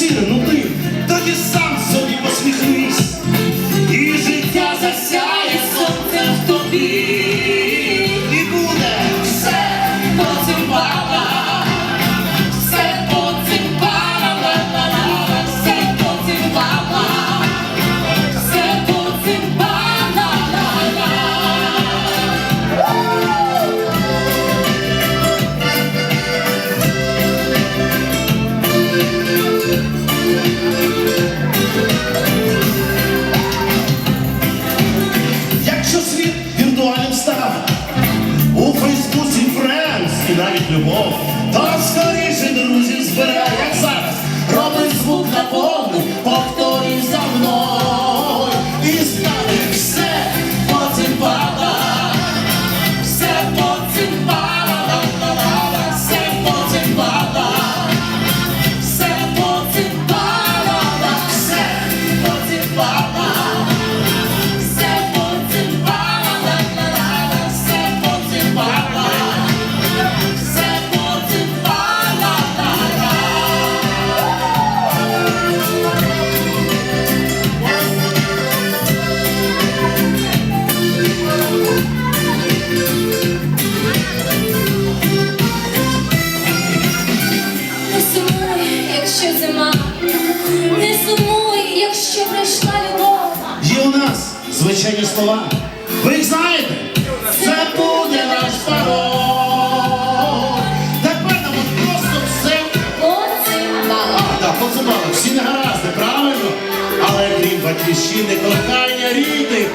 причини, ну ти тоді сам собі посміхнись, і життя засяє сонцем в тобі. любов. Та звичайні слова. Ви їх знаєте? Це буде наш пароль. Тепер нам от просто все А, так, поцимали, всі не гаразди, правильно? Але крім батьківщини, кохання рідних,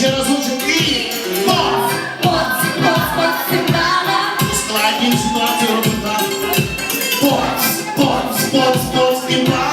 Ще разочок і бац! Бац, бац, бац, сигнала. Складні ситуації робимо так. Бац, бац, бац, бац, і бац.